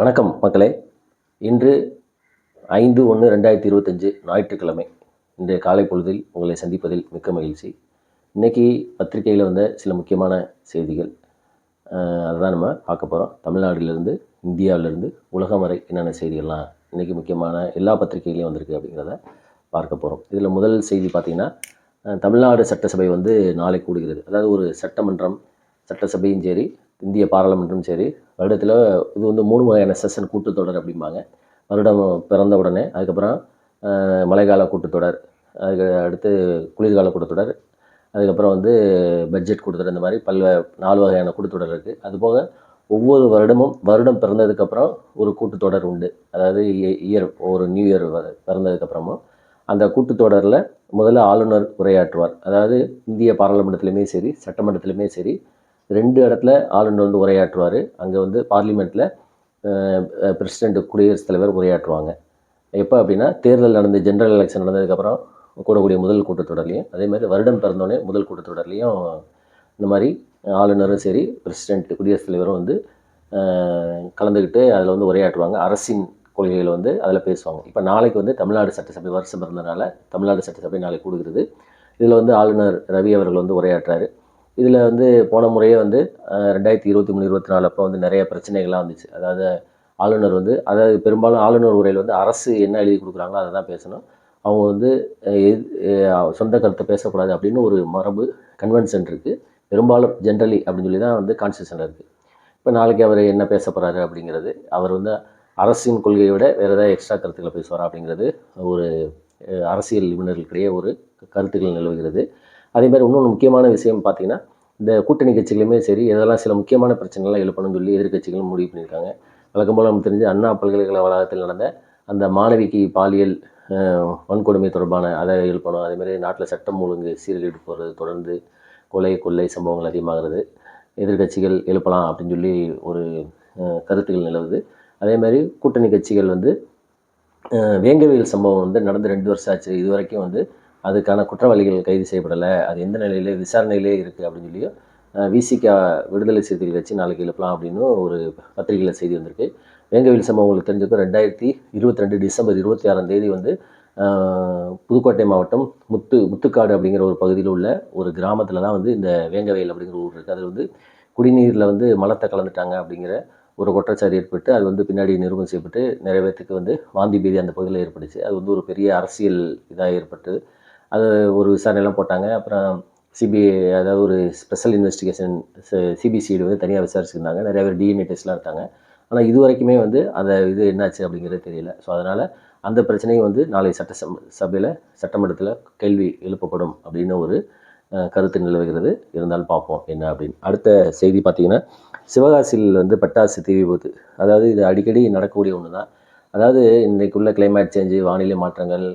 வணக்கம் மக்களே. இன்று ஐந்து ஒன்று ரெண்டாயிரத்தி இருபத்தஞ்சு ஞாயிற்றுக்கிழமை. இன்றைய காலை பொழுதில் உங்களை சந்திப்பதில் மிக்க மகிழ்ச்சி. இன்றைக்கி பத்திரிகையில் வந்த சில முக்கியமான செய்திகள். அதுதான் நம்ம பார்க்க போகிறோம் தமிழ்நாட்டிலிருந்து இந்தியாவிலேருந்து உலகம் வரை என்னென்ன செய்திகள்லாம் இன்றைக்கி முக்கியமான எல்லா பத்திரிகைகளையும் வந்திருக்கு அப்படிங்கிறத பார்க்க போகிறோம் இதில் முதல் செய்தி பார்த்திங்கன்னா தமிழ்நாடு சட்டசபை வந்து நாளை கூடுகிறது. அதாவது ஒரு சட்டமன்றம் சட்டசபையும் சரி இந்திய பாராளுமன்றம் சரி வருடத்தில் இது வந்து மூணு வகையான செஷன் கூட்டத்தொடர் அப்படிம்பாங்க. வருடம் பிறந்த உடனே அதுக்கப்புறம் மழைக்கால கூட்டத்தொடர் அதுக்கு அடுத்து குளிர்கால கூட்டத்தொடர் அதுக்கப்புறம் வந்து பட்ஜெட் கூட்டத்தொடர் இந்த மாதிரி பல்வே நாலு வகையான கூட்டத்தொடர் இருக்குது அதுபோக ஒவ்வொரு வருடமும் வருடம் பிறந்ததுக்கப்புறம் ஒரு கூட்டத்தொடர் உண்டு. அதாவது இயர் ஒரு நியூ இயர் பிறந்ததுக்கப்புறமும் அந்த கூட்டத்தொடரில் முதல்ல ஆளுநர் உரையாற்றுவார். அதாவது இந்திய பாராளுமன்றத்திலுமே சரி சட்டமன்றத்திலையுமே சரி ரெண்டு இடத்துல ஆளுநர் வந்து உரையாற்றுவார். அங்கே வந்து பார்லிமெண்ட்டில் பிரசிடெண்ட் குடியரசுத் தலைவர் உரையாற்றுவாங்க. எப்போ அப்படின்னா தேர்தல் நடந்து ஜென்ரல் எலெக்ஷன் நடந்ததுக்கப்புறம் கூடக்கூடிய முதல் கூட்டத்தொடர்லையும் அதே மாதிரி வருடம் பிறந்தோடனே முதல் கூட்டத்தொடர்லையும் இந்த மாதிரி ஆளுநரும் சரி பிரசிடெண்ட் குடியரசுத் தலைவரும் வந்து கலந்துக்கிட்டு அதில் வந்து உரையாற்றுவாங்க. அரசின் கொள்கைகளை வந்து அதில் பேசுவாங்க. இப்போ நாளைக்கு வந்து தமிழ்நாடு சட்டசபை வருஷம் பிறந்தனால தமிழ்நாடு சட்டசபை நாளைக்கு கூடுகிறது. இதில் வந்து ஆளுநர் ரவி அவர்கள் வந்து உரையாற்றாரு இதில் வந்து போன முறையே வந்து ரெண்டாயிரத்தி இருபத்தி மூணு இருபத்தி நாலு அப்போ வந்து நிறைய பிரச்சனைகள்லாம் வந்துச்சு. அதாவது ஆளுநர் வந்து அதாவது பெரும்பாலும் ஆளுநர் உரையில் வந்து அரசு என்ன எழுதி கொடுக்குறாங்களோ அதை தான் பேசணும். அவங்க வந்து சொந்த கருத்தை பேசக்கூடாது அப்படின்னு ஒரு மரபு கன்வென்ஷன் இருக்குது பெரும்பாலும் ஜென்ரலி அப்படின்னு சொல்லி தான் வந்து கான்ஸ்டியூஷன் இருக்குது இப்போ நாளைக்கு அவர் என்ன பேச போகிறாரு அப்படிங்கிறது அவர் வந்து அரசின் கொள்கையை விட வேறு ஏதாவது எக்ஸ்ட்ரா கருத்துக்களை பேசுவாரா அப்படிங்கிறது ஒரு அரசியல் நிபுணர்களுக்கிடையே ஒரு கருத்துக்கள் நிலவுகிறது. அதேமாதிரி இன்னொன்று முக்கியமான விஷயம் பார்த்தீங்கன்னா இந்த கூட்டணி கட்சிகளுமே சரி இதெல்லாம் சில முக்கியமான பிரச்சனைகள்லாம் எழுப்பணும்னு சொல்லி எதிர்க்கட்சிகளும் முடிவு பண்ணியிருக்காங்க. வழக்கம் போல் நமக்கு தெரிஞ்சு அண்ணா பல்கலைக்கழக வளாகத்தில் நடந்த அந்த மாணவிக்கு பாலியல் வன்கொடுமை தொடர்பான அதை எழுப்பணும். அதேமாதிரி நாட்டில் சட்டம் ஒழுங்கு சீர்கேடு போகிறது தொடர்ந்து கொலை கொள்ளை சம்பவங்கள் அதிகமாகிறது. எதிர்க்கட்சிகள் எழுப்பலாம் அப்படின்னு சொல்லி ஒரு கருத்துகள் கருத்துக்கள் நிலவுது. அதே மாதிரி கூட்டணி கட்சிகள் வந்து வேங்கவியல் சம்பவம் வந்து நடந்து ரெண்டு வருஷம் ஆச்சு. இது வரைக்கும் வந்து அதுக்கான குற்றவாளிகள் கைது செய்யப்படலை. அது எந்த நிலையிலே விசாரணையிலே இருக்குது அப்படின்னு சொல்லியும் விசிகா விடுதலை சிறுத்தைகள் கட்சி நாளைக்கு எழுப்பலாம் அப்படின்னு ஒரு பத்திரிகையில் செய்தி வந்திருக்கு. வேங்கவில் சம்பவம் உங்களுக்கு தெரிஞ்சுக்கும் ரெண்டாயிரத்தி இருபத்தி ரெண்டு டிசம்பர் இருபத்தி ஆறாம் தேதி வந்து புதுக்கோட்டை மாவட்டம் முத்து முத்துக்காடு அப்படிங்கிற ஒரு பகுதியில் உள்ள ஒரு கிராமத்தில் தான் வந்து இந்த வேங்கவயல் அப்படிங்கிற ஊர் இருக்குது அதில் வந்து குடிநீரில் வந்து மலத்தை கலந்துட்டாங்க அப்படிங்கிற ஒரு குற்றச்சாட்டு ஏற்பட்டு அது வந்து பின்னாடி நிரூபணம் செய்யப்பட்டு நிறைய பேர்த்துக்கு வந்து வாந்தி பீதி அந்த பகுதியில் ஏற்பட்டுச்சு. அது வந்து ஒரு பெரிய அரசியல் இதாக ஏற்பட்டது அது ஒரு விசாரணையெல்லாம் போட்டாங்க. அப்புறம் சிபிஐ அதாவது ஒரு ஸ்பெஷல் இன்வெஸ்டிகேஷன் சிபிசிஐடி வந்து தனியாக விசாரிச்சுருந்தாங்க. நிறைய பேர் டிஎன்ஏ டெஸ்ட்லாம் எடுத்தாங்க. ஆனால் இது வரைக்குமே வந்து அந்த இது என்னாச்சு அப்படிங்கிறது தெரியல. ஸோ அதனால் அந்த பிரச்சனையும் வந்து நாளை சட்ட சபையில் சட்டமன்றத்தில் கேள்வி எழுப்பப்படும் அப்படின்னு ஒரு கருத்து நிலவுகிறது. இருந்தாலும் பார்ப்போம் என்ன அப்படின்னு. அடுத்த செய்தி பார்த்தீங்கன்னா சிவகாசியில் வந்து பட்டாசு தீ விபத்து. அதாவது இது அடிக்கடி நடக்கக்கூடிய ஒன்று தான் அதாவது இன்றைக்குள்ள கிளைமேட் சேஞ்சு வானிலை மாற்றங்கள்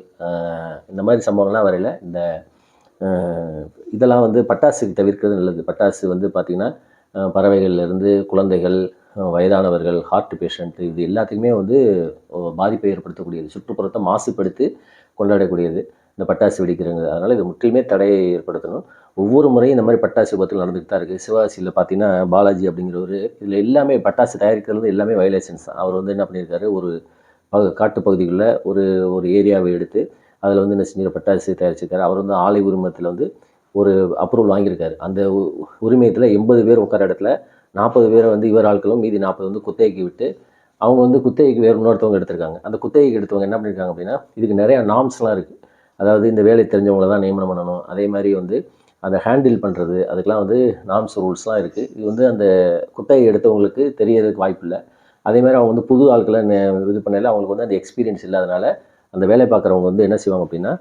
இந்த மாதிரி சம்பவங்கள்லாம் வரையில் இந்த இதெல்லாம் வந்து பட்டாசு தவிர்க்கிறது நல்லது. பட்டாசு வந்து பார்த்திங்கன்னா பறவைகள்லேருந்து குழந்தைகள் வயதானவர்கள் ஹார்ட் பேஷண்ட் இது எல்லாத்துக்குமே வந்து பாதிப்பை ஏற்படுத்தக்கூடியது. சுற்றுப்புறத்தை மாசுபடுத்தி கொண்டாடக்கூடியது இந்த பட்டாசு வெடிக்கிறவங்க அதனால் இது முற்றிலுமே தடையை ஏற்படுத்தணும். ஒவ்வொரு முறையும் இந்த மாதிரி பட்டாசு விபத்துகள் நடந்துகிட்டு தான் இருக்குது சிவாசியில் பார்த்தீங்கன்னா பாலாஜி அப்படிங்கிறவர் இதில் எல்லாமே பட்டாசு தயாரிக்கிறது எல்லாமே வயலேஷன்ஸ் தான். அவர் வந்து என்ன பண்ணியிருக்காரு? ஒரு காட்டுப்பகுதிகளில் ஒரு ஒரு ஏரியாவை எடுத்து அதில் வந்து என்ன செஞ்சிருக்க பட்டாசு தயாரிச்சிருக்காரு அவர் வந்து ஆலை உரிமத்தில் வந்து ஒரு அப்ரூவல் வாங்கியிருக்காரு. அந்த உ- எண்பது பேர் உட்கார இடத்துல நாற்பது பேரை வந்து இவர் ஆட்களும் மீதி நாற்பது வந்து குத்தகைக்கு விட்டு அவங்க வந்து குத்தகைக்கு வேறு இன்னொருத்தவங்க எடுத்திருக்காங்க. அந்த குத்தகைக்கு எடுத்தவங்க என்ன பண்ணியிருக்காங்க அப்படின்னா இதுக்கு நிறையா நாம்ஸ்லாம் இருக்குது அதாவது இந்த வேலை தெரிஞ்சவங்கள தான் நியமனம் பண்ணணும். அதே மாதிரி வந்து அதை ஹேண்டில் பண்ணுறது அதுக்கெலாம் வந்து நாம்ஸ் ரூல்ஸ்லாம் இருக்குது இது வந்து அந்த குத்தகை எடுத்தவங்களுக்கு தெரியறதுக்கு வாய்ப்பு இல்லை அதே மாதிரி அவங்க வந்து புது ஆட்களை இது பண்ணல அவங்களுக்கு வந்து அந்த எக்ஸ்பீரியன்ஸ் இல்லாதனால அந்த வேலை பார்க்குறவங்க வந்து என்ன செய்வாங்க அப்படின்னா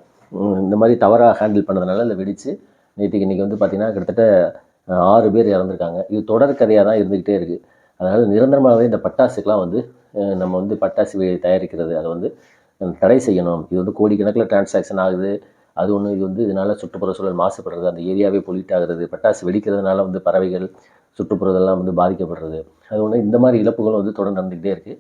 இந்த மாதிரி தவறாக ஹேண்டில் பண்ணதுனால இல்லை வெடித்து நேற்றுக்கு இன்றைக்கி வந்து பார்த்திங்கன்னா கிட்டத்தட்ட ஆறு பேர் இறந்துருக்காங்க. இது தொடர் கதையாக தான் இருந்துக்கிட்டே இருக்குது அதனால் நிரந்தரமாகவே இந்த பட்டாசுக்கெலாம் வந்து நம்ம வந்து பட்டாசு தயாரிக்கிறது அதை வந்து தடை செய்யணும். இது வந்து கோடிக்கணக்கில் டிரான்சாக்ஷன் ஆகுது. அது ஒன்று இது வந்து இதனால் சுற்றுப்புற சூழல் மாசுபடுறது அந்த ஏரியாவே பொலிட் ஆகுறது பட்டாசு வெடிக்கிறதுனால வந்து பறவைகள் சுற்றுப்புறதெல்லாம் வந்து பாதிக்கப்படுறது. அது ஒன்று இந்த மாதிரி இழப்புகளும் வந்து தொடர்ந்து நடந்துக்கிட்டே இருக்குது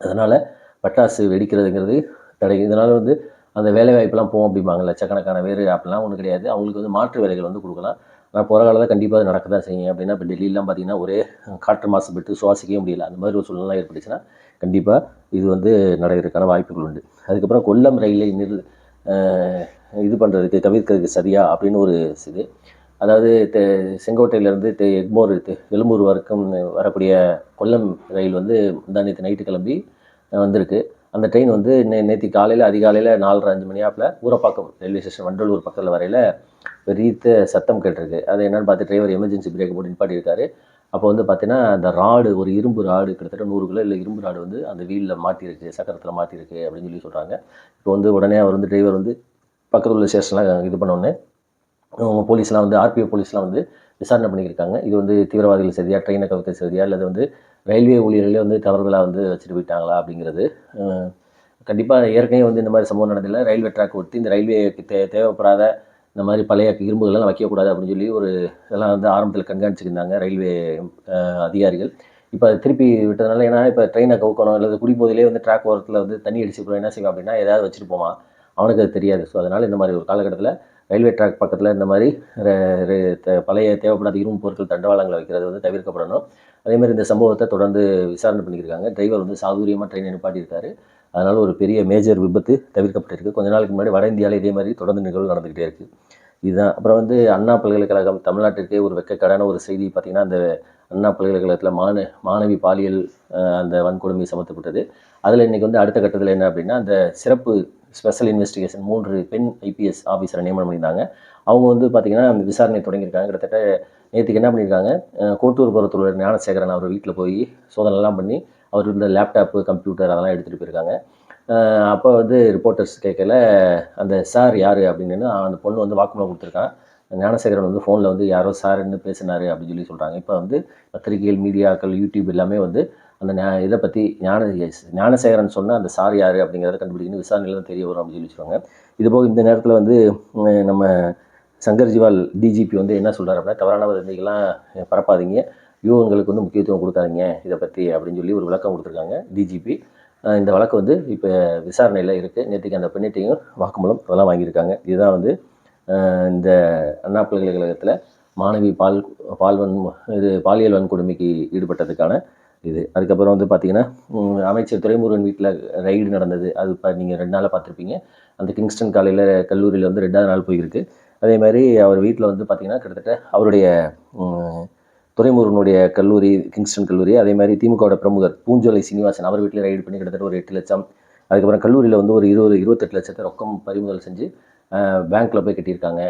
அதனால் பட்டாசு வெடிக்கிறதுங்கிறது தடை. இதனால் வந்து அந்த வேலை வாய்ப்பெல்லாம் போகும் அப்படிம்பாங்க லட்சக்கணக்கான பேர் அப்படிலாம் ஒன்றும் கிடையாது. அவங்களுக்கு வந்து மாற்று வேலைகள் வந்து கொடுக்கலாம். ஆனால் போகிற காலத்தில் கண்டிப்பாக நடக்க தான் செய்யும். அப்படின்னா இப்போ டெல்லியெலாம் பார்த்தீங்கன்னா ஒரே காற்று மாசுபட்டு சுவாசிக்கவே முடியல. அந்த மாதிரி ஒரு சூழ்நிலை ஏற்பட்டுச்சுன்னா கண்டிப்பாக இது வந்து நடக்கிறதுக்கான வாய்ப்புகள் உண்டு. அதுக்கப்புறம் கொல்லம் ரயிலை நிறு இது பண்ணுறதுக்கு தவிர்க்கிறதுக்கு சரியா அப்படின்னு ஒரு இது. அதாவது தெ செங்கோட்டையிலேருந்து தெ எக்மோர் தெ எழும்பூர் வரைக்கும் வரக்கூடிய கொல்லம் ரயில் வந்து முந்தா நேற்று நைட்டு கிளம்பி வந்திருக்கு. அந்த ட்ரெயின் வந்து நே நேற்று காலையில் அதிகாலையில் நாலரை அஞ்சு மணி ஆப்பில் ஊரப்பாக்கம் ரயில்வே ஸ்டேஷன் வண்டலூர் பக்கத்தில் வரையில் பெரிய சத்தம் கேட்டிருக்கு. அது என்னென்னு பார்த்து டிரைவர் எமர்ஜென்சி பிரேக் போட்டு நிப்பாட்டியிருக்காரு அப்போ வந்து பார்த்தீங்கன்னா அந்த ராடு ஒரு இரும்பு ராடு கிட்டத்தட்ட நூறு கிலோ இல்லை இரும்பு ராடு வந்து அந்த வீலில் மாட்டியிருக்கு சக்கரத்தில் மாட்டியிருக்கு அப்படின்னு சொல்லி சொல்கிறாங்க இப்போ வந்து உடனே அவர் வந்து டிரைவர் வந்து பக்கத்தில் உள்ள ஸ்டேஷன்லாம் இது பண்ணோன்னே போலீஸ்லாம் வந்து ஆர்பிஓ போலீஸ்லாம் வந்து விசாரணை பண்ணியிருக்காங்க. இது வந்து தீவிரவாதிகள் சரியா ட்ரெயினை கவிக்க சரியா அல்லது வந்து ரயில்வே ஊழியர்களே வந்து தவறுதலாக வந்து வச்சுட்டு போயிட்டாங்களா அப்படிங்கிறது. கண்டிப்பாக ஏற்கனவே வந்து இந்த மாதிரி சம்பவம் நடந்ததில்லை ரயில்வே ட்ராக் ஒட்டி இந்த ரயில்வேக்கு தே தேவைப்படாத இந்த மாதிரி பழைய இரும்புகள்லாம் வைக்கக்கூடாது அப்படின்னு சொல்லி ஒரு இதெல்லாம் வந்து ஆரம்பத்தில் கண்காணிச்சிருந்தாங்க ரயில்வே அதிகாரிகள். இப்போ திருப்பி விட்டதுனால ஏன்னா இப்போ ட்ரெயினை கவுக்கணும் அல்லது குடிபோதிலே வந்து ட்ராக் ஓரத்தில் வந்து தண்ணி அடிச்சு போய் என்ன செய்வோம் அப்படின்னா ஏதாவது வச்சுட்டு போவான். அவனுக்கு அது தெரியாது. ஸோ அதனால் இந்த மாதிரி ஒரு காலகட்டத்தில் ரயில்வே ட்ராக் பக்கத்தில் இந்த மாதிரி ர- த- பழைய தேவைப்படாத இரும்பு பொருட்கள் தண்டவாளங்களை வைக்கிறது வந்து தவிர்க்கப்படணும். அதேமாதிரி இந்த சம்பவத்தை தொடர்ந்து விசாரணை பண்ணியிருக்காங்க டிரைவர் வந்து சாதுரியமாக ட்ரெயின் நிப்பாட்டியிருக்காரு. அதனால் ஒரு பெரிய மேஜர் விபத்து தவிர்க்கப்பட்டிருக்கு. கொஞ்ச நாளுக்கு முன்னாடி வட இந்தியாவில் இதே மாதிரி தொடர்ந்து நிகழ்வு நடந்துக்கிட்டே இருக்குது இதுதான். அப்புறம் வந்து அண்ணா பல்கலைக்கழகம் தமிழ்நாட்டிற்கே ஒரு வெக்கக்கடான ஒரு செய்தி பார்த்திங்கன்னா அந்த அண்ணா பல்கலைக்கழகத்தில் மாண மாணவி பாலியல் அந்த வன்கொடுமை சமர்த்தப்பட்டது. அதில் இன்றைக்கி வந்து அடுத்த கட்டத்தில் என்ன அப்படின்னா அந்த சிறப்பு ஸ்பெஷல் இன்வெஸ்டிகேஷன் மூன்று பெண் ஐபிஎஸ் ஆஃபீஸரை நியமனம் பண்ணியிருந்தாங்க. அவங்க வந்து பார்த்திங்கன்னா விசாரணை தொடங்கியிருக்காங்க. கிட்டத்தட்ட நேற்றுக்கு என்ன பண்ணியிருக்காங்க? கோட்டூர் புறத்தில் ஞானசேகரன் அவர் வீட்டில் போய் சோதனைலாம் பண்ணி அவர் இருந்த லேப்டாப்பு கம்ப்யூட்டர் அதெல்லாம் எடுத்துகிட்டு போயிருக்காங்க. அப்போ வந்து ரிப்போர்ட்டர்ஸ் கேட்கல அந்த சார் யார் அப்படின்னு அந்த பொண்ணு வந்து வாக்குமூலம் கொடுத்துருக்கான். ஞானசேகரன் வந்து ஃபோனில் வந்து யாரோ சார்ன்னு பேசினாரு அப்படின்னு சொல்லி சொல்கிறாங்க இப்போ வந்து பத்திரிகைகள் மீடியாக்கள் யூடியூப் எல்லாமே வந்து அந்த இதை பற்றி ஞான ஞானசேகரன் சொன்ன அந்த சார் யார் அப்படிங்கிறத கண்டுபிடிக்கணும். விசாரணையில் தான் தெரிய வரும் அப்படின்னு சொல்லி சொல்லுவாங்க. இதுபோக இந்த நேரத்தில் வந்து நம்ம சங்கர் ஜிவால் டிஜிபி வந்து என்ன சொல்கிறார் அப்படின்னா தவறான வதந்திகள்லாம் பரப்பாதீங்க. யூகங்களுக்கு வந்து முக்கியத்துவம் கொடுக்காதீங்க இதை பற்றி அப்படின்னு சொல்லி ஒரு விளக்கம் கொடுத்துருக்காங்க டிஜிபி இந்த வழக்கு வந்து இப்போ விசாரணையில் இருக்குது நேற்றுக்கு அந்த பெண்ணிட்டையும் வாக்குமூலம் அதெல்லாம் வாங்கியிருக்காங்க. இதுதான் வந்து இந்த அண்ணா பல்கலைக்கழகத்தில் மாணவி பால் பால்வன் இது பாலியல் வன்கொடுமைக்கு ஈடுபட்டதுக்கான இது. அதுக்கப்புறம் வந்து பார்த்தீங்கன்னா அமைச்சர் துரைமுருகன் வீட்டில் ரைடு நடந்தது. அது இப்போ நீங்கள் ரெண்டு நாளாக பார்த்துருப்பீங்க அந்த கிங்ஸ்டன் காலையில் கல்லூரியில் வந்து ரெண்டாவது நாள் போயிருக்கு. அதே மாதிரி அவர் வீட்டில் வந்து பார்த்தீங்கன்னா கிட்டத்தட்ட அவருடைய உம், துரைமுருகனுடைய கல்லூரி கிங்ஸ்டன் கல்லூரி அதே மாதிரி திமுகவோட பிரமுகர் பூஞ்சோலை சீனிவாசன் அவர் வீட்டில் ரைடு பண்ணி கிட்டத்தட்ட ஒரு எட்டு லட்சம். அதுக்கப்புறம் கல்லூரியில் வந்து ஒரு இருபது இருபத்தெட்டு லட்சத்தை ரொக்கம் பறிமுதல் செஞ்சு பேங்க்கில் போய் கட்டியிருக்காங்க.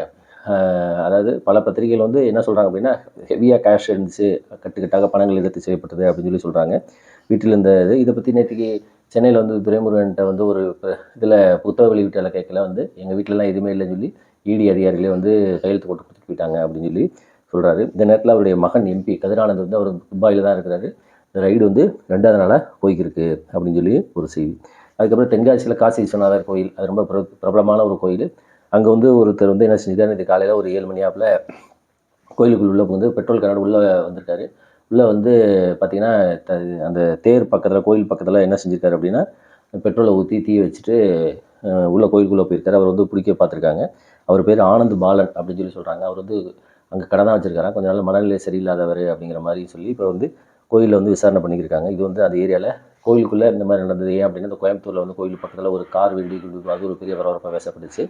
அதாவது பல பத்திரிகைகள் வந்து என்ன சொல்கிறாங்க அப்படின்னா ஹெவியாக கேஷ் இருந்துச்சு கட்டுக்கட்டாக பணங்கள் எடுத்து செய்யப்பட்டது அப்படின்னு சொல்லி சொல்கிறாங்க வீட்டில் இருந்த இது இதை பற்றி நேற்றுக்கு சென்னையில் வந்து துரைமுருகன்ட்ட வந்து ஒரு இதில் புத்தக வெளியீட்டில் கேட்கல வந்து எங்கள் வீட்டிலலாம் எதுவுமே இல்லைன்னு சொல்லி இடி அதிகாரிகளே வந்து கையெழுத்து போட்டு கொடுத்துட்டு போயிட்டாங்க அப்படின்னு சொல்லி சொல்கிறாரு இந்த நேரத்தில் அவருடைய மகன் எம்பி கதிரானந்த் வந்து அவர் துபாயில் தான் இருக்கிறாரு. இந்த ரைடு வந்து ரெண்டாவது நாளாக போய்க்கிருக்கு அப்படின்னு சொல்லி ஒரு செய்தி. அதுக்கப்புறம் தென்காசியில் காசி விஸ்வநாதர் கோயில் அது ரொம்ப பிரபலமான ஒரு கோயில். அங்கே வந்து ஒருத்தர் வந்து என்ன செஞ்சுட்டார் நேற்று காலையில் ஒரு ஏழு மணி ஆப்பில் கோயிலுக்குள்ள உள்ள வந்து பெட்ரோல் கிணறு உள்ளே வந்திருக்காரு. உள்ளே வந்து பார்த்திங்கன்னா த- அந்த தேர் பக்கத்தில் கோயில் பக்கத்தில் என்ன செஞ்சுருக்காரு அப்படின்னா பெட்ரோலை ஊற்றி தீ வச்சுட்டு உள்ளே உள்ள கோயிலுக்குள்ளே போயிருக்காரு. அவர் வந்து பிடிக்க பார்த்துருக்காங்க அவர் பேர் ஆனந்த் பாலன் அப்படின்னு சொல்லி சொல்கிறாங்க அவர் வந்து அங்கே கடை தான் வச்சுருக்காரு கொஞ்ச நாள் மனநிலை சரியில்லாதவர் அப்படிங்கிற மாதிரி சொல்லி இப்போ வந்து கோயிலில் வந்து விசாரணை பண்ணியிருக்காங்க இது வந்து அந்த ஏரியாவில் கோயிலுக்குள்ளே இந்த மாதிரி நடந்தது ஏன் அப்படின்னா இந்த கோயம்புத்தூரில் வந்து கோயில் பக்கத்தில் ஒரு கார் வெடி அது ஒரு பெரிய பரபரப்பாக பேசப்பட்டுச்சு.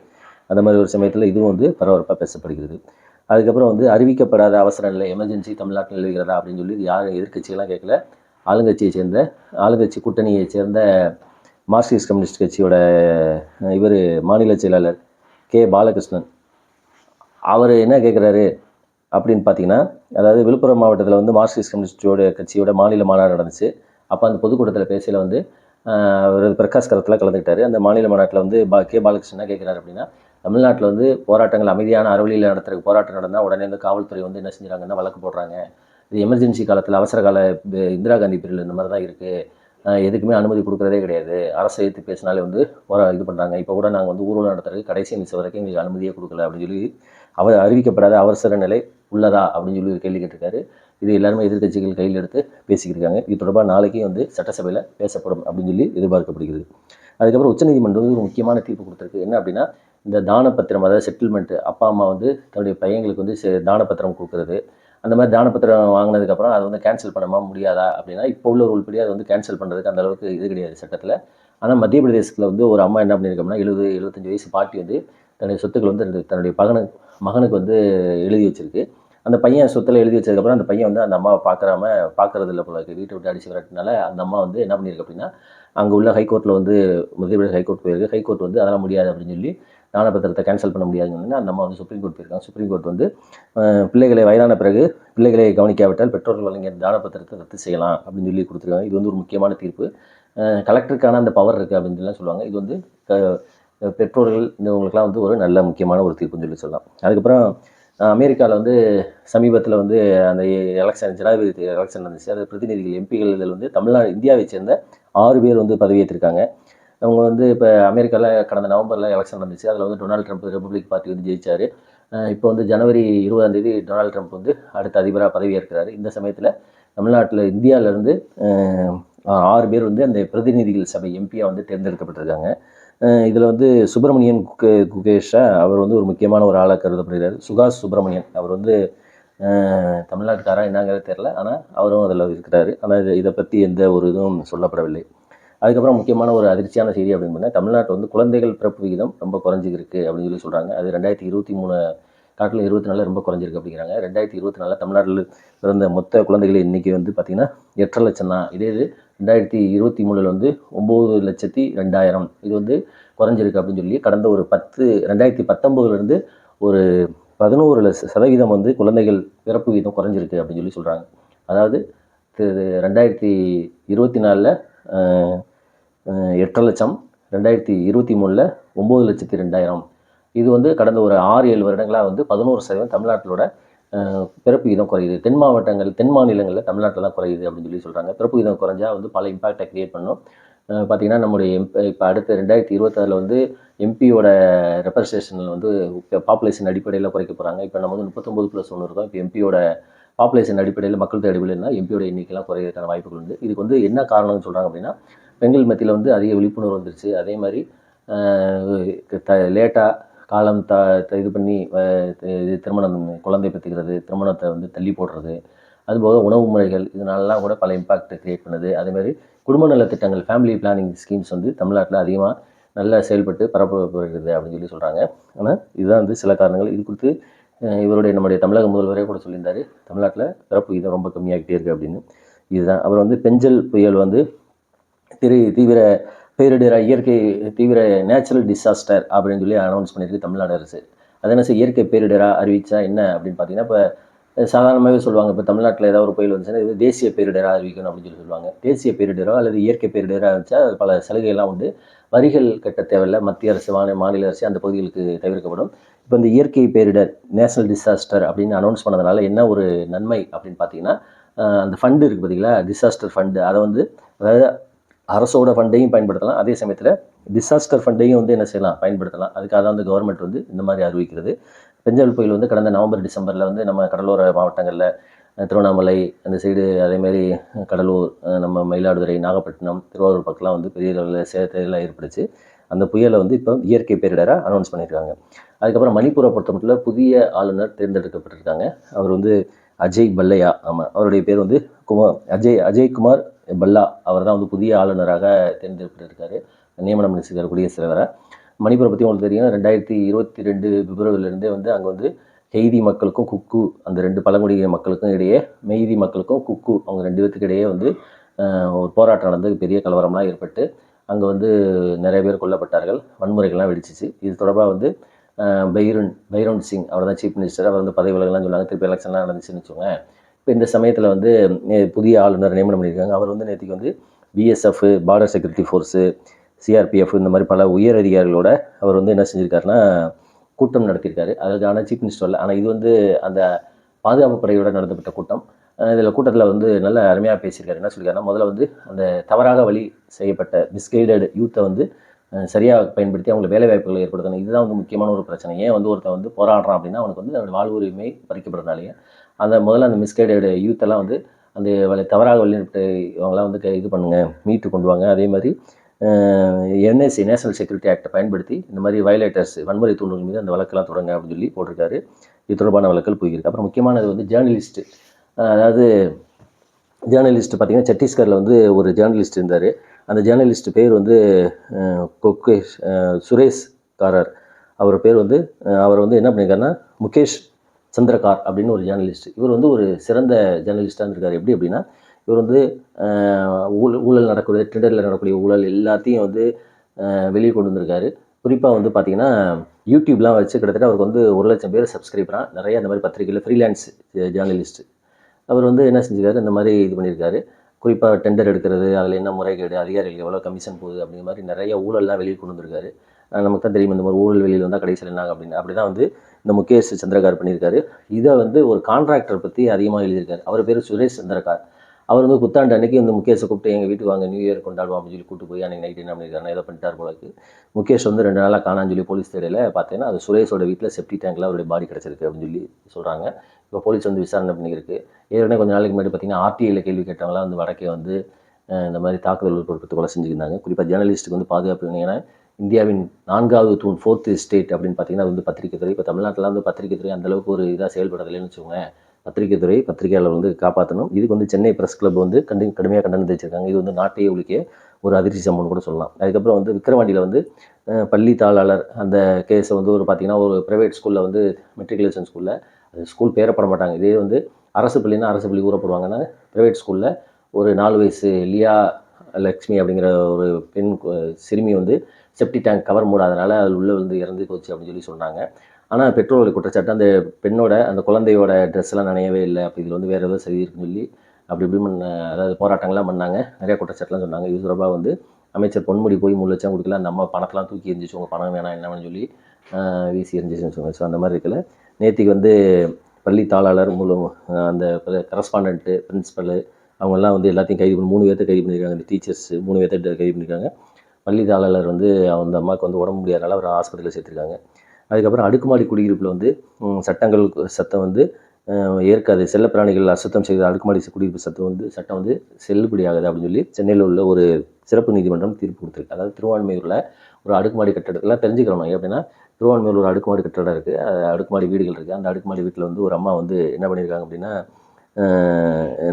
அந்த மாதிரி ஒரு சமயத்தில் இதுவும் வந்து பரபரப்பாக பேசப்படுகிறது. அதுக்கப்புறம் வந்து அறிவிக்கப்படாத அவசர நிலை எமர்ஜென்சி தமிழ்நாட்டில் நிலவுகிறதா அப்படின்னு சொல்லி யார் யாரும் எதிர்க்கட்சியெல்லாம் கேட்கல. ஆளுங்கட்சியை சேர்ந்த ஆளுங்கட்சி கூட்டணியை சேர்ந்த மார்க்சிஸ்ட் கம்யூனிஸ்ட் கட்சியோட இவர் மாநில செயலாளர் கே. பாலகிருஷ்ணன். அவர் என்ன கேட்குறாரு அப்படின்னு பார்த்தீங்கன்னா அதாவது விழுப்புரம் மாவட்டத்தில் வந்து மார்க்சிஸ்ட் கம்யூனிஸ்டோட கட்சியோட மாநில மாநாடு நடந்துச்சு. அப்போ அந்த பொதுக்கூட்டத்தில் பேசையில் வந்து அவர் பிரகாஷ் கரத்தில் கலந்துக்கிட்டாரு. அந்த மாநில மாநாட்டில் வந்து பா கே. பாலகிருஷ்ணன் என்ன கேட்குறாரு அப்படின்னா தமிழ்நாட்டில் வந்து போராட்டங்கள் அமைதியான அறவழியில் நடத்துகிற போராட்டம் நடந்தால் உடனே வந்து காவல்துறை வந்து என்ன செஞ்சுறாங்கன்னா வழக்கு போடுறாங்க. இது எமர்ஜென்சி காலத்தில் அவசர கால இந்திரா காந்தி பிரிவில் இந்த மாதிரி தான் இருக்குது எதுக்குமே அனுமதி கொடுக்குறதே கிடையாது. அரசை எடுத்து பேசினாலே வந்து போரா இது பண்ணுறாங்க இப்போ கூட நாங்கள் வந்து ஊர்வலம் நடத்துறதுக்கு கடைசி நிமிஷம் வரைக்கும் எங்களுக்கு அனுமதியே கொடுக்கல அப்படின்னு சொல்லி அவர் அறிவிக்கப்படாத அவசர நிலை உள்ளதா அப்படின்னு சொல்லி ஒரு கேள்வி கேட்டிருக்காரு. இது எல்லாருமே எதிர்க்கட்சிகள் கையில் எடுத்து பேசிக்கிருக்காங்க இது தொடர்பாக நாளைக்கு வந்து சட்டசபையில் பேசப்படும் அப்படின்னு சொல்லி எதிர்பார்க்கப்படுகிறது. அதுக்கப்புறம் உச்சநீதிமன்றம் வந்து ஒரு முக்கியமான தீர்ப்பு கொடுத்துருக்கு. என்ன அப்படின்னா இந்த தானப்பத்திரம் அதாவது செட்டில்மெண்ட்டு அப்பா அம்மா வந்து தன்னுடைய பையங்களுக்கு வந்து தான தானப்பத்திரம் கொடுக்குறது. அந்த மாதிரி தானப்பத்திரம் வாங்கினதுக்கப்புறம் அதை வந்து கேன்சல் பண்ணமா முடியாதா அப்படின்னா இப்போ உள்ள ரூல் படி அதை வந்து கேன்சல் பண்ணுறதுக்கு அந்த அளவுக்கு இது கிடையாது சட்டத்தில். ஆனால் மத்திய பிரதேசத்தில் வந்து ஒரு அம்மா என்ன பண்ணியிருக்கோம்னா எழுபது எழுபத்தஞ்சு வயசு பாட்டி வந்து தன்னுடைய சொத்துக்கள் வந்து தன்னுடைய- தன்னுடைய மகனுக்கு வந்து எழுதி வச்சிருக்கு. அந்த பையன் சொத்தில் எழுதி வச்சதுக்கப்புறம் அந்த பையன் வந்து அந்த அம்மாவை பார்க்குறாம பார்க்குறது இல்லை போல வீட்டை விட்டு அடிச்சு விரட்டினால அந்த அம்மா வந்து என்ன பண்ணியிருக்கு அப்படின்னா அங்கே உள்ள ஹைகோர்ட்டில் வந்து மத்திய பிரதேச ஹைகோர்ட் போயிருக்கு. ஹைகோர்ட் வந்து அதெல்லாம் முடியாது அப்படின்னு சொல்லி தானப்பத்திரத்தை கேன்சல் பண்ண முடியாதுன்னு அந்த அம்மா வந்து சுப்ரீம் கோர்ட் போயிருக்காங்க. சுப்ரீம் கோர்ட் வந்து பிள்ளைகளை வயதான பிறகு பிள்ளைகளை கவனிக்காவிட்டால் பெற்றோர்கள் வழங்கிய தானப்பத்திரத்தை ரத்து செய்யலாம் அப்படின்னு சொல்லி கொடுத்துருக்காங்க. இது வந்து ஒரு முக்கியமான தீர்ப்பு. கலெக்டருக்கான அந்த பவர் இருக்குது அப்படின்னு சொல்லி சொல்லுவாங்க. இது வந்து க- பெற்றோர்கள் இவங்களுக்குலாம் வந்து ஒரு நல்ல முக்கியமான ஒரு தீர்ப்புன்னு சொல்லி சொல்லலாம். அதுக்கப்புறம் அமெரிக்காவில் வந்து சமீபத்தில் வந்து அந்த எலெக்ஷன் ஜனாதிபதி எலெக்ஷன் நடந்துச்சு. அது பிரதிநிதிகள் எம்பிகள் இதில் வந்து தமிழ்நாடு இந்தியாவை சேர்ந்த ஆறு பேர் வந்து பதவியேற்றிருக்காங்க. அவங்க வந்து இப்போ அமெரிக்காவில் கடந்த நவம்பரில் எலெக்ஷன் நடந்துச்சு. அதில் வந்து டொனால்ட் ட்ரம்ப் ரிப்பப்ளிக் பார்ட்டி வந்து ஜெயிச்சார். இப்போ வந்து ஜனவரி இருபதாம் தேதி டொனால்ட் ட்ரம்ப் வந்து அடுத்த அதிபராக பதவியேற்கிறாரு. இந்த சமயத்தில் தமிழ்நாட்டில் இந்தியாவிலேருந்து ஆறு பேர் வந்து அந்த பிரதிநிதிகள் சபை எம்பியாக வந்து தேர்ந்தெடுக்கப்பட்டிருக்காங்க. இதில் வந்து சுப்பிரமணியன் குகே குகேஷா அவர் வந்து ஒரு முக்கியமான ஒரு ஆளாக கருதப்படுகிறார். சுகாஷ் சுப்பிரமணியன் அவர் வந்து தமிழ்நாட்டுக்காரா என்னங்கிறது தெரில ஆனால் அவரும் அதில் இருக்கிறாரு. ஆனால் இது இதை பற்றி எந்த ஒரு இதுவும் சொல்லப்படவில்லை. அதுக்கப்புறம் முக்கியமான ஒரு அதிர்ச்சியான செய்தி அப்படின்னு பார்த்தா தமிழ்நாட்டில் வந்து குழந்தைகள் பிறப்பு விகிதம் ரொம்ப குறைஞ்சிருக்கு அப்படின்னு சொல்லி சொல்கிறாங்க அது ரெண்டாயிரத்தி இருபத்தி மூணு காட்டில் இருபத்தி நாலில் ரொம்ப குறைஞ்சிருக்கு அப்படிங்கிறாங்க. ரெண்டாயிரத்தி இருபத்தி நாலில் தமிழ்நாட்டில் பிறந்த மொத்த குழந்தைகள் எண்ணிக்கை வந்து பார்த்திங்கன்னா எட்டரை லட்சம் தான். இதே இது ரெண்டாயிரத்தி இருபத்தி மூணில் வந்து ஒம்பது லட்சத்தி ரெண்டாயிரம். இது வந்து குறைஞ்சிருக்கு அப்படின்னு சொல்லி கடந்த ஒரு பத்து ரெண்டாயிரத்தி பத்தொம்போதுலேருந்து ஒரு பதினோரு லட்ச சதவீதம் வந்து குழந்தைகள் பிறப்பு வீதம் குறைஞ்சிருக்கு அப்படின்னு சொல்லி சொல்கிறாங்க அதாவது ரெண்டாயிரத்தி இருபத்தி நாலில் எட்டரை லட்சம் ரெண்டாயிரத்தி இருபத்தி மூணில் ஒம்பது லட்சத்தி ரெண்டாயிரம். இது வந்து கடந்த ஒரு ஆறு ஏழு வருடங்களாக வந்து பதினோரு சதவீதம் தமிழ்நாட்டிலோட பிறப்பு வீதம் குறையுது. தென் மாவட்டங்கள் தென் மாநிலங்களில் தமிழ்நாட்டில் தான் குறையுது அப்படின்னு சொல்லி சொல்கிறாங்க பிறப்பு வீதம் குறைஞ்சா வந்து பல இம்பாக்டை க்ரியேட் பண்ணும். பார்த்திங்கன்னா பார்த்தீங்கன்னா நம்முடைய எம் இப்போ அடுத்த ரெண்டாயிரத்தி இருபத்தாறில் வந்து எம்பியோட ரெப்ரசன்டேஷனில் வந்து பாப்புலேஷன் அடிப்படையில் குறைக்க போகிறாங்க இப்போ நம்ம வந்து முப்பத்தொம்பது ப்ளஸ் ஒன்று இருக்கோம். இப்போ எம்பியோட பாப்புலேஷன் அடிப்படையில் மக்கள் தொகை அடிப்படையில் எம்பியோட எண்ணிக்கைலாம் குறையிறதுக்கான வாய்ப்புகள் உண்டு. இதுக்கு வந்து என்ன காரணம்னு சொல்கிறாங்க அப்படின்னா பெண்கள் மத்தியில் வந்து அதிக விழிப்புணர்வு வந்துருச்சு. அதே மாதிரி த லேட்டாக காலம் த த- இது பண்ணி இது திருமணம் குழந்தை பெற்றுக்கிறது திருமணத்தை வந்து தள்ளி போடுறது அதுபோக உணவு முறைகள் இதனாலலாம் கூட பல இம்பாக்ட் க்ரியேட் பண்ணுது. அதே மாதிரி குடும்ப நலத்திட்டங்கள் ஃபேமிலி பிளானிங் ஸ்கீம்ஸ் வந்து தமிழ்நாட்டில் அதிகமாக நல்லா செயல்பட்டு பரப்பப்படுகிறது அப்படின்னு சொல்லி சொல்கிறாங்க ஆனால் இதுதான் வந்து சில காரணங்கள். இது குறித்து இவருடைய நம்முடைய தமிழக முதல்வரே கூட சொல்லியிருந்தார் தமிழ்நாட்டில் பிறப்பு விகிதம் ரொம்ப கம்மியாகிட்டே இருக்குது அப்படின்னு. இதுதான். அவர் வந்து பெஞ்சல் புயல் வந்து திரு தீவிர பேரிடர் இயற்கை தீவிர நேச்சுரல் டிசாஸ்டர் அப்படின்னு சொல்லி அனௌன்ஸ் பண்ணியிருக்கு தமிழ்நாடு அரசு. அது என்ன சார் இயற்கை பேரிடராக அறிவிச்சா என்ன அப்படின்னு பார்த்தீங்கன்னா இப்போ சாதாரணமாகவே சொல்லுவாங்க இப்போ தமிழ்நாட்டில் ஏதாவது ஒரு புயல் வந்துச்சுன்னா இது தேசிய பேரிடராக அறிவிக்கணும் அப்படின்னு சொல்லி சொல்லுவாங்க. தேசிய பேரிடரோ அல்லது இயற்கை பேரிடராக இருந்துச்சா பல சலுகைகள்லாம் உண்டு. வரிகள் கட்ட தேவையில்ல மத்திய அரசு மாநில மாநில அரசு அந்த பகுதிகளுக்கு தவிர்க்கப்படும். இப்போ இந்த இயற்கை பேரிடர் நேஷனல் டிசாஸ்டர் அப்படின்னு அனௌன்ஸ் பண்ணதுனால என்ன ஒரு நன்மை அப்படின்னு பார்த்தீங்கன்னா அந்த ஃபண்டு இருக்குது பார்த்தீங்களா டிசாஸ்டர் ஃபண்டு அதை வந்து அதாவது அரசோட ஃபண்டையும் பயன்படுத்தலாம். அதே சமயத்தில் டிசாஸ்டர் ஃபண்டையும் வந்து என்ன செய்யலாம்? பயன்படுத்தலாம். அதுக்காக தான் வந்து கவர்மெண்ட் வந்து இந்த மாதிரி அறிவிக்கிறது. பெஞ்சல் புயல் வந்து கடந்த நவம்பர் டிசம்பரில் வந்து நம்ம கடலோர மாவட்டங்களில் திருவண்ணாமலை அந்த சைடு அதேமாரி கடலூர் நம்ம மயிலாடுதுறை நாகப்பட்டினம் திருவாரூர் பக்கம்லாம் வந்து பெரிய அளவில் சேதத்தைலாம் ஏற்படுச்சு. அந்த புயலை வந்து இப்போ இயற்கை பேரிடராக அனௌன்ஸ் பண்ணியிருக்காங்க அதுக்கப்புறம் மணிப்பூரை பொறுத்த மட்டும் புதிய ஆளுநர் தேர்ந்தெடுக்கப்பட்டிருக்காங்க. அவர் வந்து அஜய் பல்லையா? ஆமாம் அவருடைய பேர் வந்து குமார் அஜய் அஜய்குமார் பல்லா. அவர் தான் வந்து புதிய ஆளுநராக தேர்ந்தெடுக்கப்பட்டிருக்காரு. நியமனம் பண்ணிச்சிருக்காரு குடியரசுத் தலைவரை. மணிப்பூரை பற்றி உங்களுக்கு தெரியும் ரெண்டாயிரத்தி இருபத்தி ரெண்டு பிப்ரவரியிலேருந்தே வந்து அங்கே வந்து ஹெய்தி மக்களுக்கும் குக்கு அந்த ரெண்டு பழங்குடியின மக்களுக்கும் இடையே மெய்தி மக்களுக்கும் குக்கு அவங்க ரெண்டு பேத்துக்கு இடையே வந்து ஒரு போராட்டம் நடந்து பெரிய கலவரம்லாம் ஏற்பட்டு அங்கே வந்து நிறைய பேர் கொல்லப்பட்டார்கள். வன்முறைகள்லாம் வெடிச்சிச்சு. இது தொடர்பாக வந்து பைரன் பைரோன் சிங் அவர் தான் சீஃப் மினிஸ்டர் அவர் வந்து பதவி விலகலாம் சொன்னாங்க. திருப்பி எலெக்ஷன்லாம் நடந்துச்சுன்னு வச்சுக்கோங்க இப்போ இந்த சமயத்தில் வந்து புதிய ஆளுநர் நியமனம் பண்ணியிருக்காங்க. அவர் வந்து நேற்றுக்கு வந்து BSF border security force CRPF இந்த மாதிரி பல உயர் அதிகாரிகளோட அவர் வந்து என்ன செஞ்சுருக்காருன்னா கூட்டம் நடத்தியிருக்காரு. அதற்கான சீஃப் மினிஸ்டர் இல்லை. ஆனால் இது வந்து அந்த பாதுகாப்பு படையோட நடத்தப்பட்ட கூட்டம். இதில் கூட்டத்தில் வந்து நல்ல அருமையாக பேசியிருக்காரு. என்ன சொல்லியிருக்காருன்னா முதல்ல வந்து அந்த தவறாக வழி செய்யப்பட்ட மிஸ்கைடட் யூத்தை வந்து சரியாக பயன்படுத்தி அவங்களுக்கு வேலை வாய்ப்புகளை ஏற்படுத்தணும் இதுதான் வந்து முக்கியமான ஒரு பிரச்சனை. ஏன் வந்து ஒருத்தன் வந்து போராடுறான் அப்படின்னா அவனுக்கு வந்து அவனுடைய வாழ்வுரிமை பறிக்கப்படுறதுனாலேயே. அந்த முதல்ல அந்த மிஸ்கைடட் யூத்தெல்லாம் வந்து அந்த வலை தவறாக வழிநடத்த இவங்களாம் வந்து க- இது பண்ணுங்க மீட்டு கொண்டு வாங்க. அதே மாதிரி என்எஸ்சி நேஷனல் செக்யூரிட்டி ஆக்டை பயன்படுத்தி இந்த மாதிரி வயலேட்டர்ஸ் வன்முறை தூண்டுகள் மீது அந்த வழக்கெல்லாம் தொடங்க அப்படின்னு சொல்லி போட்டிருக்காரு. இது தொடர்பான வழக்கல் போயிருக்கு அப்புறம் முக்கியமானது வந்து ஜேர்னலிஸ்ட்டு அதாவது ஜேர்னலிஸ்ட் பார்த்தீங்கன்னா சத்தீஸ்கரில் வந்து ஒரு ஜேர்னலிஸ்ட் இருந்தார். அந்த ஜேர்னலிஸ்ட் பேர் வந்து கொக்கேஷ் சுரேஷ் காரர். அவர் பேர் வந்து அவர் வந்து என்ன பண்ணியிருக்காருன்னா முகேஷ் சந்திரகார் அப்படின்னு ஒரு ஜேர்னலிஸ்ட் இவர் வந்து ஒரு சிறந்த ஜேர்னலிஸ்டாக இருந்திருக்காரு. எப்படி அப்படின்னா இவர் வந்து ஊழல் ஊழல் நடக்கக்கூடிய ட்விட்டரில் நடக்கக்கூடிய ஊழல் எல்லாத்தையும் வந்து வெளியே கொண்டு வந்திருக்காரு. குறிப்பாக வந்து பார்த்தீங்கன்னா யூடியூப்லாம் வச்சு கிட்டத்தட்ட அவருக்கு வந்து ஒரு லட்சம் பேர் சப்ஸ்கிரைபராக நிறைய அந்த மாதிரி பத்திரிகையில் ஃப்ரீலான்ஸ் ஜேர்னலிஸ்ட் அவர் வந்து என்ன செஞ்சிருக்காரு இந்த மாதிரி இது பண்ணியிருக்காரு குறிப்பாக டெண்டர் எடுக்கிறது அதில் என்ன முறைகேடு அதிகாரிகள் எவ்வளோ கமிஷன் போகுது அப்படிங்கிற மாதிரி நிறைய ஊழல்லாம் வெளியே கொண்டு வந்திருக்காரு. நமக்கு தான் தெரியும் இந்த மாதிரி ஊழல் வெளியில் வந்தால் கடைசியில் என்ன அப்படின்னு. அப்படி தான் வந்து இந்த முகேஷ் சந்திரகார் பண்ணியிருக்காரு. இதை வந்து ஒரு கான்ட்ராக்டர் பற்றி அதிகமாக எழுதியிருக்காரு. அவர் பேர் சுரேஷ் சந்திரகார். அவர் வந்து புத்தாண்டு அன்னைக்கு இந்த முகேஷை கூப்பிட்டு எங்கள் வீட்டுக்கு வாங்க நியூ இயர் கொண்டாடுவோம் அப்படின்னு சொல்லி கூப்பிட்டு போய் அன்னைக்கு நைட் என்ன பண்ணியிருக்காரு ஏதோ பண்ணிட்டார் போலக்கு முகேஷ் வந்து ரெண்டு நாளாக காணான்னு சொல்லி போலீஸ் தேடையில் பார்த்தீங்கன்னா அது சுரேஷோட வீட்டில் செப்டி டேங்கில் அவருடைய பாடி கிடச்சிருக்கு அப்படின்னு சொல்லி சொல்கிறாங்க இப்போ போலீஸ் வந்து விசாரணை பண்ணியிருக்கு. ஏற்கனவே கொஞ்சம் நாளைக்கு முன்னாடி பார்த்தீங்கன்னா ஆர்டிஐயில் கேள்வி கேட்டவங்களாம் வந்து வடக்கே வந்து இந்த மாதிரி தாக்குதல் பொருட்கள் கொலை செஞ்சுருந்தாங்க குறிப்பாக ஜேர்னலிஸ்ட்டுக்கு வந்து பாதுகாப்பு ஏன்னா இந்தியாவின் நான்காவது தூண் ஃபோர்த்து ஸ்டேட் அப்படின்னு பார்த்தீங்கன்னா அது வந்து பத்திரிக்கை துறை. இப்போ தமிழ்நாட்டில் வந்து பத்திரிக்கை துறை அந்தளவுக்கு ஒரு இதாக செயல்படுறதில்லைன்னு வச்சுக்கோங்க பத்திரிக்கை துறை பத்திரிகையாளர் வந்து காப்பாற்றணும் இதுக்கு வந்து சென்னை ப்ரெஸ் கிளப் வந்து கண்டு கடுமையாக கண்டனம் தெரிவிச்சிருக்காங்க. இது வந்து நாட்டையே ஒழிக்க ஒரு அதிர்ச்சி சம்பவம் கூட சொல்லலாம். அதுக்கப்புறம் வந்து விக்கிரவாண்டியில் வந்து பள்ளி தாளாளர் அந்த கேஸை வந்து ஒரு பார்த்தீங்கன்னா ஒரு ப்ரைவேட் ஸ்கூலில் வந்து மெட்ரிகுலேஷன் ஸ்கூலில் ஸ்கூல் பேரப்பட மாட்டாங்க. இதே வந்து அரசு பள்ளினா அரசு பள்ளி ஊறப்படுவாங்கன்னா ப்ரைவேட் ஸ்கூலில் ஒரு நாலு வயசு லியா லக்ஷ்மி அப்படிங்கிற ஒரு பெண் சிறுமி வந்து செப்டி டேங்க் கவர் மூடாதனால அதில் உள்ளே வந்து இறந்து போச்சு அப்படின்னு சொல்லி சொன்னாங்க. ஆனால் பெற்றோர்கள் குற்றச்சாட்டு அந்த பெண்ணோட அந்த குழந்தையோட ட்ரெஸ் எல்லாம் நனையவே இல்லை. அப்போ இதில் வந்து வேறு ஏதோ சரி இருக்குன்னு சொல்லி அப்படி இப்படி பண்ண அதாவது போராட்டங்கள்லாம் பண்ணாங்க. நிறைய குற்றச்சாட்டுலாம் சொன்னாங்க. இது தொடர்பாக வந்து அமைச்சர் பொன்முடி போய் மூணு லட்சம் கொடுக்கல. அந்த அம்மா பணத்தெல்லாம் தூக்கி எரிஞ்சிச்சு. உங்கள் பணம் வேணாம் என்னன்னு சொல்லி வீசி எரிஞ்சிச்சுன்னு சொன்னாங்க. ஸோ அந்த மாதிரி இருக்கல. நேத்திக்கு வந்து பள்ளி தாளாளர் மூலம் அந்த கரஸ்பாண்டன்ட்டு பிரின்ஸிபலு அவங்கெல்லாம் வந்து எல்லாத்தையும் கைது பண்ணி மூணு பேர்த்த கைது பண்ணியிருக்காங்க இந்த டீச்சர்ஸ் மூணு பேர்த்த கைது பண்ணியிருக்காங்க பள்ளி தாளாளர் வந்து அந்த அம்மாவுக்கு வந்து உடம்பு முடியாதனால அவர் ஆஸ்பத்திரியில் சேர்த்துருக்காங்க. அதுக்கப்புறம் அடுக்குமாடி குடியிருப்பில் வந்து சட்டங்கள் சட்டம் வந்து ஏற்காது. செல்லப்பிராணிகள் அசுத்தம் செய்த அடுக்குமாடி குடியிருப்பு சட்டம் வந்து சட்டம் வந்து செல்லுபடியாகுது அப்படின்னு சொல்லி சென்னையில் உள்ள ஒரு சிறப்பு நீதிமன்றம் தீர்ப்பு கொடுத்துருக்கு. அதாவது திருவான்மையூரில் ஒரு அடுக்குமாடி கட்டடத்தில் தெரிஞ்சுக்கிறோம் எப்படின்னா திருவான்மையூர் ஒரு அடுக்குமாடி கட்டடம் இருக்குது அடுக்குமாடி வீடுகள் இருக்குது அந்த அடுக்குமாடி வீட்டில் வந்து ஒரு அம்மா வந்து என்ன பண்ணியிருக்காங்க அப்படின்னா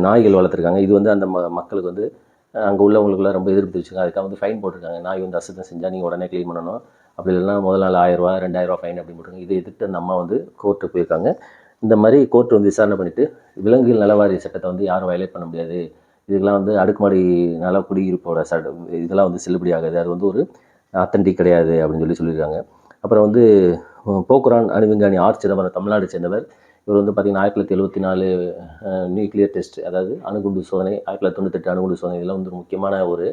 நாய்கள் வளர்த்துருக்காங்க. இது வந்து அந்த ம மக்களுக்கு வந்து அங்கே உள்ளவங்களுக்குலாம் ரொம்ப எதிர்ப்பு தெரிவிச்சுங்க அதுக்காக வந்து ஃபைன் போட்டிருக்காங்க. நாய் வந்து அசுத்தம் செஞ்சால் நீங்கள் உடனே க்ளீன் பண்ணணும். அப்படி இல்லைன்னா முதல் நாள் ஆயிரரூவா ரெண்டாயிரரூவா ஃபைன் அப்படின்னு போட்டிருக்காங்க. இதை எதிர்த்து அந்த அம்மா வந்து கோர்ட்டு போயிருக்காங்க. இந்த மாதிரி கோர்ட் வந்து விசாரணை பண்ணிவிட்டு விலங்குகள் நலவாரிய சட்டத்தை வந்து யாரும் வயலேட் பண்ண முடியாது. இதுக்கெல்லாம் வந்து அடுக்குமாடி நல குடியிருப்போட சட்ட இதெல்லாம் வந்து செல்லுபடி ஆகாது அது வந்து ஒரு அத்தன்டிக் கிடையாது அப்படின்னு சொல்லி சொல்லியிருக்காங்க. அப்புறம் வந்து போக்குரான் அணுவிஞ்ஞானி ஆர் சிதம்பரம் தமிழ்நாடு சேர்ந்தவர். இவர் வந்து பார்த்திங்கன்னா ஆயிரத்தி தொள்ளாயிரத்தி எழுபத்தி நாலு நியூக்ளியர் டெஸ்ட் அதாவது அணுகுண்டு சோதனை ஆயிரத்தி தொள்ளாயிரத்தி தொண்ணூத்தெட்டு அணுகுண்டு சோதனை இதெல்லாம் வந்து ஒரு முக்கியமான ஒரு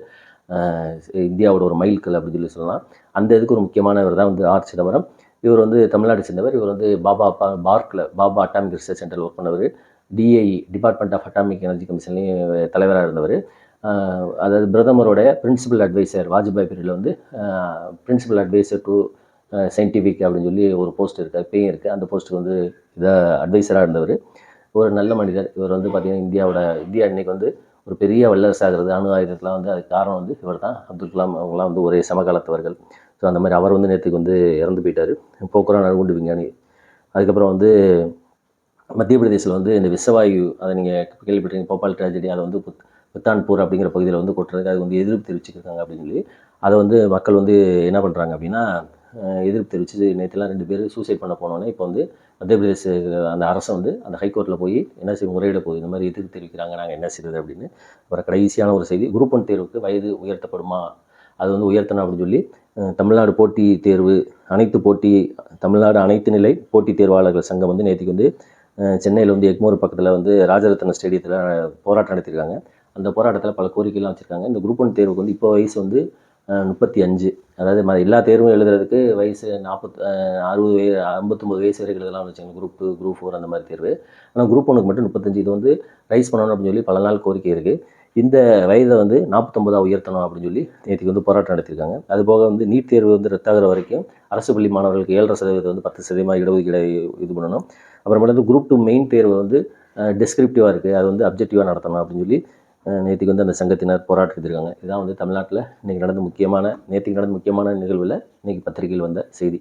இந்தியாவோட ஒரு மைல்கல் அப்படின்னு சொல்லி சொல்லலாம். அந்த இதுக்கு ஒரு முக்கியமானவர் தான் வந்து ஆர் சிதம்பரம். இவர் வந்து தமிழ்நாடு சேர்ந்தவர். இவர் வந்து பாபா பா பார்க்கில் பாபா அட்டாமிக் ரிசர்ச் சென்டரில் ஒர்க் பண்ணவர். டிஐ டிபார்ட்மெண்ட் ஆஃப் அட்டாமிக் எனர்ஜி கமிஷன்லேயும் தலைவராக இருந்தவர். அதாவது பிரதமரோட பிரின்சிபல் அட்வைசர் வாஜ்பாய் பீரியடில் வந்து பிரின்சிபல் அட்வைசர் டு சயின்டிஃபிக் அப்படின்னு சொல்லி ஒரு போஸ்ட் இருக்குது இப்பயும் இருக்குது அந்த போஸ்ட்டுக்கு வந்து இதாக அட்வைசராக இருந்தவர். ஒரு நல்ல மனிதர். இவர் வந்து பார்த்திங்கன்னா இந்தியாவோட இந்தியா இன்றைக்கி வந்து ஒரு பெரிய வல்லரசாகிறது. அணு ஆயுதத்தெலாம் வந்து அதுக்கு காரணம் வந்து இவர் தான். அப்துல் கலாம் அவங்களாம் வந்து ஒரே சமகாலத்தவர்கள். ஸோ அந்த மாதிரி அவர் வந்து நேற்றுக்கு வந்து இறந்து போயிட்டார். போக்குவரத்து அணுகுண்டு விஞ்ஞானி. அதுக்கப்புறம் வந்து மத்திய பிரதேசில் வந்து இந்த விஷவாயு அதை நீங்கள் கேள்விப்பட்டிருக்கீங்க போபால் ட்ராஜடி அதை வந்து புத் புத்தான்பூர் அப்படிங்கிற பகுதியில் வந்து கொட்டுறதுக்கு அது வந்து எதிர்ப்பு தெரிவிச்சிருக்காங்க அப்படின்னு சொல்லி. அதை வந்து மக்கள் வந்து என்ன பண்ணுறாங்க அப்படின்னா எதிர்ப்பு தெரிவித்து நேற்றுலாம் ரெண்டு பேர் சூசைட் பண்ண போனோன்னே இப்போ வந்து மத்திய பிரதேச அந்த அரசை வந்து அந்த ஹைகோர்ட்டில் போய் என்ன செய்ய முறையிட போகுது. இந்த மாதிரி எதிர்ப்பு தெரிவிக்கிறாங்க. நாங்கள் என்ன செய்யுது அப்படின்னு. அப்புறம் கடைசியான ஒரு செய்தி குரூப் ஒன் தேர்வுக்கு வயது உயர்த்தப்படுமா? அது வந்து உயர்த்தணும் அப்படின்னு சொல்லி தமிழ்நாடு போட்டி தேர்வு அனைத்து போட்டி தமிழ்நாடு அனைத்து நிலை போட்டித் தேர்வாளர்கள் சங்கம் வந்து நேற்றுக்கு வந்து சென்னையில் வந்து எக்மோர் பக்கத்தில் வந்து ராஜரத்ன ஸ்டேடியத்தில் போராட்டம் நடத்தியிருக்காங்க. அந்த போராட்டத்தில் பல கோரிக்கைலாம் வச்சுருக்காங்க. இந்த குரூப் ஒன் தேர்வுக்கு வந்து இப்போ வயசு வந்து முப்பத்தி அஞ்சு. அதாவது ம- எல்லா தேர்வும் எழுதுறதுக்கு வயசு நாற்பத் அறுபது வயது ஐம்பத்தொம்பது வயசு வரைக்கும் எழுதலாம் வச்சுக்கோங்க. குரூப் டூ குரூப் ஃபோர் அந்த மாதிரி தேர்வு. ஆனால் குரூப் ஒன்றுக்கு மட்டும் முப்பத்தஞ்சு. இது வந்து ரைஸ் பண்ணணும் அப்படின்னு சொல்லி பல நாள் கோரிக்கை இருக்குது இந்த வயதை வந்து நாற்பத்தொம்பதாக உயர்த்தணும் அப்படின்னு சொல்லி நேற்றுக்கு வந்து போராட்டம் நடத்தியிருக்காங்க. அது போக வந்து நீட் தேர்வு வந்து ரத்தாகிற வரைக்கும் அரசு பள்ளி மாணவர்களுக்கு ஏழரை சதவீதம் வந்து பத்து சதவீதமாக இடஒதுக்கீடு இது பண்ணணும். அப்புறமேட்டு வந்து குரூப் டூ மெயின் தேர்வு வந்து டெஸ்கிரிப்டிவாக இருக்குது அது வந்து அப்ஜெக்டிவாக நடத்தணும் அப்படின்னு சொல்லி நேற்றுக்கு வந்து அந்த சங்கத்தினர் போராட்டம் எடுத்திருக்காங்க இதுதான் வந்து தமிழ்நாட்டில் இன்றைக்கி நடந்த முக்கியமான நேற்றுக்கு நடந்த முக்கியமான நிகழ்வில் இன்றைக்கி பத்திரிகையில் வந்த செய்தி.